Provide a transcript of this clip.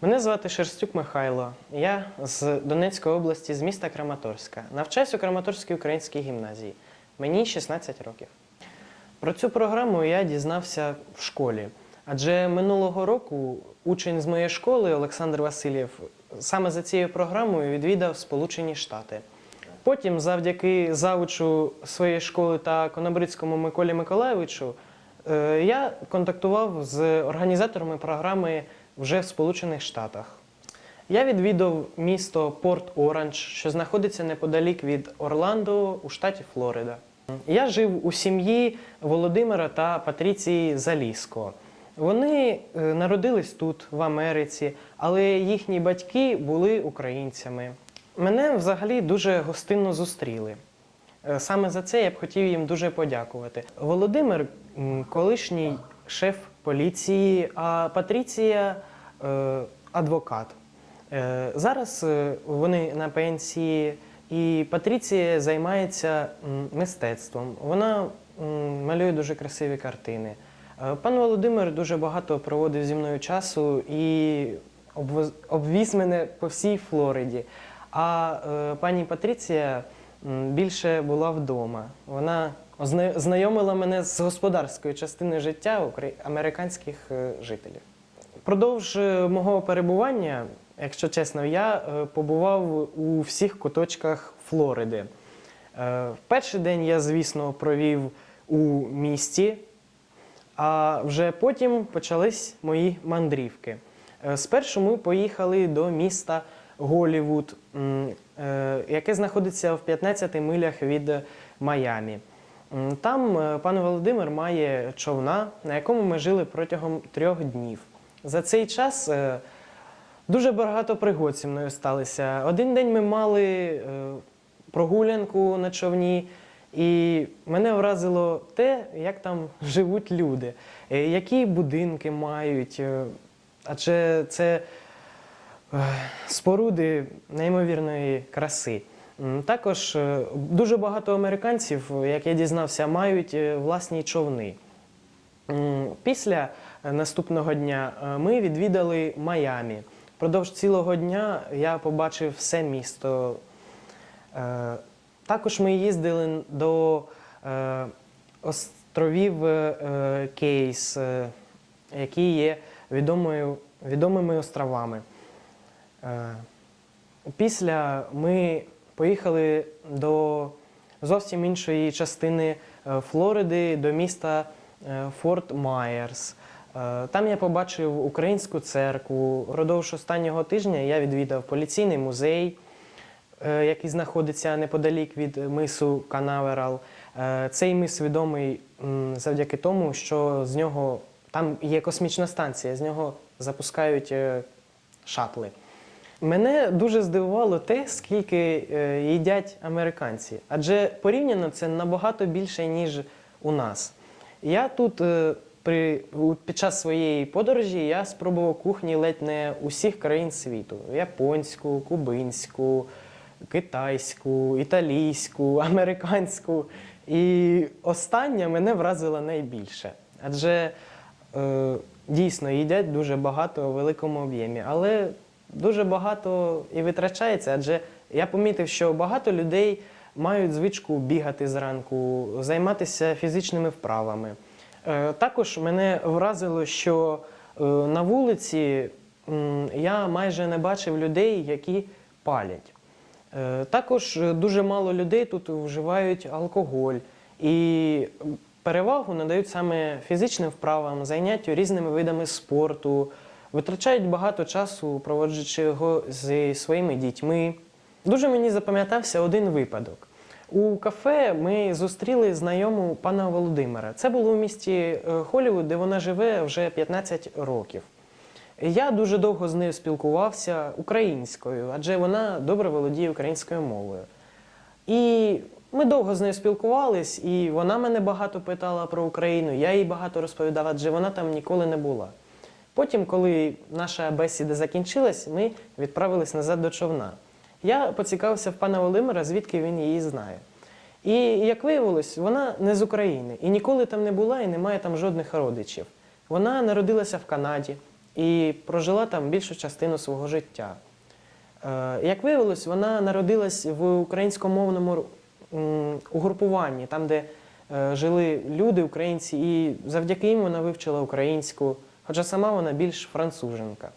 Мене звати Шерстюк Михайло. Я з Донецької області, з міста Краматорська. Навчаюсь у Краматорській українській гімназії. Мені 16 років. Про цю програму я дізнався в школі. Адже минулого року учень з моєї школи Олександр Васильєв саме за цією програмою відвідав Сполучені Штати. Потім, завдяки завучу своєї школи та Конобрицькому Миколі Миколаєвичу, е, я контактував з організаторами програми вже в Сполучених Штатах. Я відвідав місто Порт Оранж, що знаходиться неподалік від Орландо у штаті Флорида. Я жив у сім'ї Володимира та Патріції Заліско. Вони е, народились тут, в Америці, але їхні батьки були українцями. Мене взагалі дуже гостинно зустріли. Е, Саме за це я б хотів їм дуже подякувати. Володимир колишній шеф поліції, а Патріція е, адвокат. Е, Зараз е, вони на пенсії, і Патріція займається мистецтвом. Вона малює дуже красиві картини. Пан Володимир дуже багато проводив зі мною часу і обвіз мене по всій Флориді. А пані Патріція більше була вдома. Вона знайомила мене з господарською частиною життя американських е, жителів. Впродовж е, мого перебування, якщо чесно, я е, побував у всіх куточках Флориди. Перший день я, звісно, провів у місті, а вже потім почались мої мандрівки. Спершу ми поїхали до міста Голівуд, яке знаходиться в 15 милях від Майамі. Там е, пан Володимир має човна, на якому ми жили протягом трьох днів. За цей час е, дуже багато пригод зі мною сталося. Один день ми мали е, прогулянку на човні, і мене вразило те, як там живуть люди, які будинки мають. Адже це споруди неймовірної краси. Також е, дуже багато американців, як я дізнався, мають е, власні човни. Після е, наступного дня ми відвідали Майамі. Впродовж цілого дня я побачив все місто. Також ми їздили до островів Кейс, які є відомими островами. Після ми поїхали до зовсім іншої частини е, Флориди, до міста е, Форт Майерс. Е, Там я побачив українську церкву. Впродовж останнього тижня я відвідав поліційний музей, який знаходиться неподалік від мису Канаверал. Цей мис відомий завдяки тому, що з нього там є космічна станція, з нього запускають шатли. Мене дуже здивувало те, скільки е, їдять американці. Адже порівняно це набагато більше, ніж у нас. Я тут е, при, під час своєї подорожі я спробував кухні ледь не усіх країн світу: японську, кубинську, китайську, італійську, американську. І остання мене вразила найбільше. Адже е, дійсно їдять дуже багато у великому об'ємі, але дуже багато і витрачається, адже я помітив, що багато людей мають звичку бігати зранку, займатися фізичними вправами. Е, Також мене вразило, що е, на вулиці я майже не бачив людей, які палять. Е, Також дуже мало людей тут вживають алкоголь і перевагу надають саме фізичним вправам, заняттю різними видами спорту, витрачають багато часу, проводжуючи його зі своїми дітьми. Дуже мені запам'ятався один випадок. У кафе ми зустріли знайому пана Володимира. Це було у місті е, Холівуд, де вона живе вже 15 років. Я дуже довго з нею спілкувався українською, адже вона добре володіє українською мовою. І ми довго з нею спілкувались, і вона мене багато питала про Україну, я їй багато розповідав, адже вона там ніколи не була. Потім, коли наша бесіда закінчилась, ми відправились назад до човна. Я поцікавився в пана Володимира, звідки він її знає. І як виявилось, вона не з України і ніколи там не була і не має там жодних родичів. Вона народилася в Канаді, і прожила там більшу частину свого життя. Е, Як виявилось, вона народилась в українськомовному угрупуванні, там, де е, жили люди, українці, і завдяки їм вона вивчила українську, хоча сама вона більш француженка.